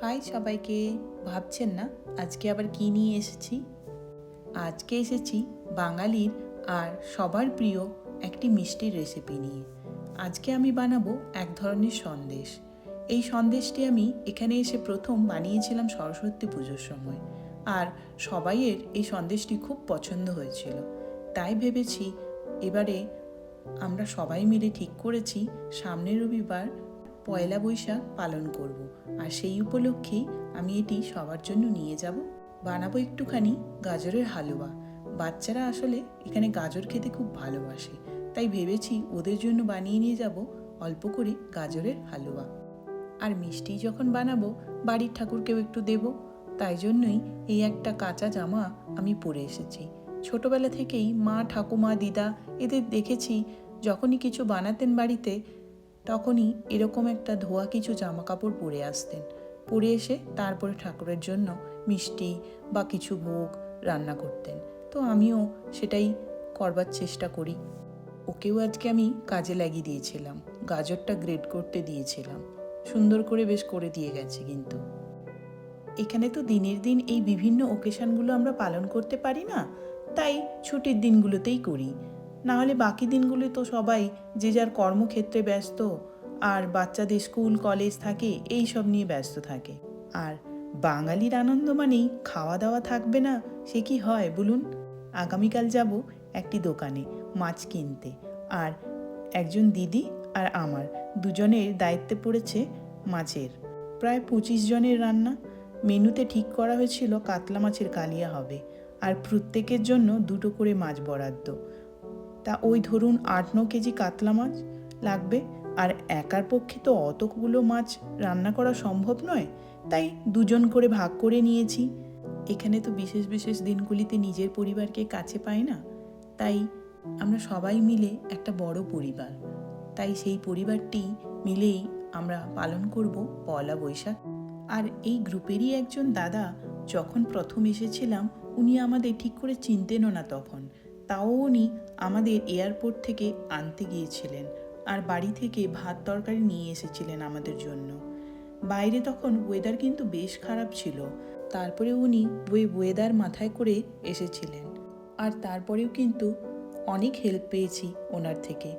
High সবাইকে, ভাবছেন না আজকে আবার কি নিয়ে এসেছি? আজকে এসেছি বাঙালির আর সবার প্রিয় একটি মিষ্টির রেসিপি নিয়ে। আজকে আমি বানাবো এক ধরনের সন্দেশ। এই সন্দেশটি আমি এখানে এসে প্রথম বানিয়েছিলাম সরস্বতী পুজোর সময়। আর সবাইয়ের এই সন্দেশটি খুব পছন্দ হয়েছিল। তাই ভেবেছি এবারে আমরা সবাই মিলে ঠিক করেছি, সামনের রবিবার পয়লা বৈশাখ পালন করব। আর সেই উপলক্ষেই আমি এটি সবার জন্য নিয়ে যাব। বানাবো একটুখানি গাজরের হালুয়া। বাচ্চারা আসলে এখানে গাজর খেতে খুব ভালোবাসে। তাই ভেবেছি ওদের জন্য বানিয়ে নিয়ে যাব অল্প করে গাজরের হালুয়া। আর মিষ্টি যখন বানাবো, বাড়ির ঠাকুরকেও একটু দেব। তাই জন্যই এই একটা কাঁচা জামা আমি পরে এসেছি। ছোটবেলা থেকেই মা, ঠাকুমা, দিদা এদের দেখেছি। যখনই কিছু বানাতেন বাড়িতে তখনই এরকম একটা ধোয়া কিছু জামা কাপড় পরে আসতেন। পরে এসে তারপরে ঠাকুরের জন্য মিষ্টি বা কিছু ভোগ রান্না করতেন। তো আমিও সেটাই করবার চেষ্টা করি। ওকেও আজকে আমি কাজে লাগিয়ে দিয়েছিলাম। গাজরটা গ্রেড করতে দিয়েছিলাম। সুন্দর করে বেশ করে দিয়ে গেছে কিন্তু। এখানে তো দিনের দিন এই বিভিন্ন ওকেশনগুলো আমরা পালন করতে পারি না। তাই ছুটির দিনগুলোতেই করি। না হলে বাকি দিনগুলো তো সবাই যে যার কর্মক্ষেত্রে ব্যস্ত, আর বাচ্চাদের স্কুল, কলেজ থাকে, এই সব নিয়ে ব্যস্ত থাকে। আর বাঙালির আনন্দ মানেই খাওয়া দাওয়া থাকবে না, সে কি হয় বলুন? আগামীকাল যাব একটি দোকানে মাছ কিনতে, আর একজন দিদি আর আমার দুজনের দায়িত্বে পড়েছে মাছের। প্রায় পঁচিশ জনের রান্না। মেনুতে ঠিক করা হয়েছিল কাতলা মাছের কালিয়া হবে, আর প্রত্যেকের জন্য দুটো করে মাছ বরাদ্দ। তা ওই ধরুন আট ন কেজি কাতলা মাছ লাগবে। আর একার পক্ষে তো অতগুলো মাছ রান্না করা সম্ভব নয়, তাই দুজন করে ভাগ করে নিয়েছি। এখানে তো বিশেষ বিশেষ দিনগুলিতে নিজের পরিবারকে কাছে পাই না, তাই আমরা সবাই মিলে একটা বড় পরিবার। তাই সেই পরিবারটি মিলেই আমরা পালন করব পয়লা বৈশাখ। আর এই গ্রুপেরই একজন দাদা, যখন প্রথম এসেছিলাম, উনি আমাদের ঠিক করে চিনতেনও না তখন। তাও উনি আমাদের এয়ারপোর্ট থেকে আনতে গিয়েছিলেন আর বাড়ি থেকে ভাত তরকারি নিয়ে এসেছিলেন আমাদের জন্য। বাইরে তখন ওয়েদার কিন্তু বেশ খারাপ ছিল। তারপরে উনি ওই ওয়েদার মাথায় করে এসেছিলেন। আর তারপরেও কিন্তু অনেক হেল্প পেয়েছি ওনার থেকে।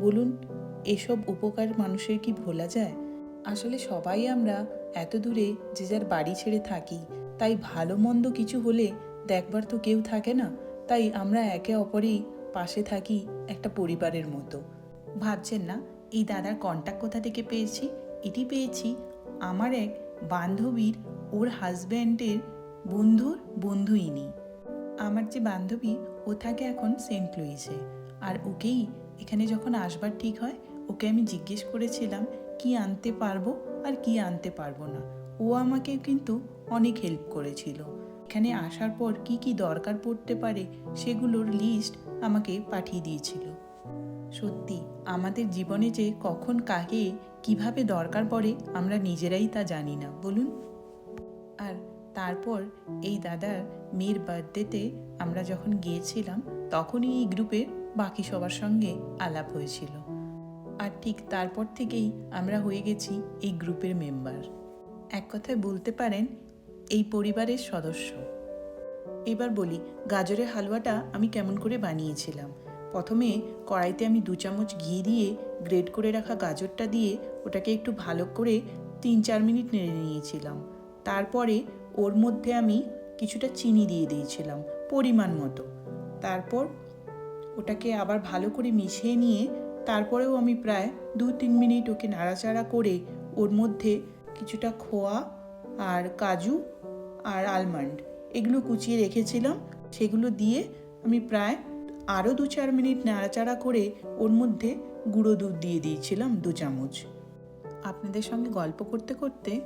বলুন, এসব উপকার মানুষের কি ভোলা যায়? আসলে সবাই আমরা এত দূরে যে যার বাড়ি ছেড়ে থাকি, তাই ভালো মন্দ কিছু হলে দেখবার তো কেউ থাকে না। তাই আমরা একে অপরেই পাশে থাকি একটা পরিবারের মতো। ভাবছেন না, এই দাদার কন্ট্যাক্ট কোথা থেকে পেয়েছি? এটি পেয়েছি আমার এক বান্ধবীর, ওর হাজব্যান্ডের বন্ধুর বন্ধু ইনি আমার যে বান্ধবী, ও থাকে এখন সেন্ট লুইসে আর ওকেই এখানে যখন আসবার ঠিক হয়, ওকে আমি জিজ্ঞেস করেছিলাম, কি আনতে পারব আর কি আনতে পারব না? ও আমাকে কিন্তু অনেক হেল্প করেছিল। এখানে আসার পর কি কি দরকার পড়তে পারে সেগুলোর লিস্ট আমাকে পাঠিয়ে দিয়েছিল। সত্যি, আমাদের জীবনে যে কখন কাকে কীভাবে দরকার পড়ে আমরা নিজেরাই তা জানি না, বলুন? আর তারপর এই দাদার মেয়ের বার্থডেতে আমরা যখন গিয়েছিলাম, তখনই এই গ্রুপের বাকি সবার সঙ্গে আলাপ হয়েছিল। আর ঠিক তারপর থেকেই আমরা হয়ে গেছি এই গ্রুপের মেম্বার এক কথায় বলতে পারেন এই পরিবারের সদস্য। এবার বলি, গাজরের হালুয়াটা আমি কেমন করে বানিয়েছিলাম? প্রথমে কড়াইতে আমি দু চামচ ঘি দিয়ে গ্রেড করে রাখা গাজরটা দিয়ে ওটাকে একটু ভালো করে তিন চার মিনিট নেড়ে নিয়েছিলাম। তারপরে ওর মধ্যে আমি কিছুটা চিনি দিয়ে দিয়েছিলাম, পরিমাণ মতো। তারপর ওটাকে আবার ভালো করে মিশিয়ে নিয়ে তারপরেও আমি প্রায় দু তিন মিনিট ওকে নাড়াচাড়া করে ওর মধ্যে কিছুটা খোয়া আর কাজু আর আলমন্ড এগুলো কুচিয়ে রেখেছিলাম, সেগুলো দিয়ে আমি প্রায় আরও দু চার মিনিট নাড়াচাড়া করে ওর মধ্যে গুঁড়ো দুধ দিয়ে দিয়েছিলাম দু চামচ। আপনাদের সঙ্গে গল্প করতে করতে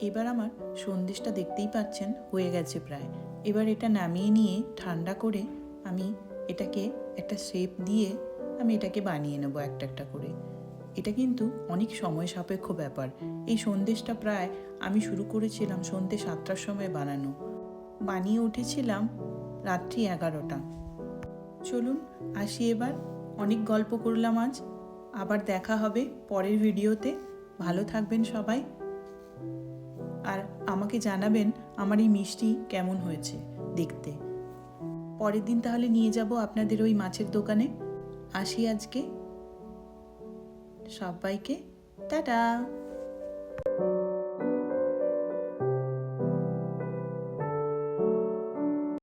এবার আমার সন্দেশটা দেখতেই পাচ্ছেন, হয়ে গেছে প্রায়। এবার এটা নামিয়ে নিয়ে ঠান্ডা করে আমি এটাকে একটা শেপ দিয়ে আমি এটাকে বানিয়ে নেব একটা একটা করে। এটা কিন্তু অনেক সময় সাপেক্ষ ব্যাপার। এই সন্দেশটা প্রায় আমি শুরু করেছিলাম সন্ধ্যে সাতটার সময় বানানো। বানিয়ে উঠেছিলাম রাত্রি এগারোটা। চলুন আসি এবার। অনেক গল্প করলাম আজ। আবার দেখা হবে পরের ভিডিওতে। ভালো থাকবেন সবাই। আর আমাকে জানাবেন আমার এই মিষ্টি কেমন হয়েছে দেখতে। পরের দিন তাহলে নিয়ে যাব আপনাদের ওই মাছের দোকানে। আসি আজকে। সবাইকে টাটা!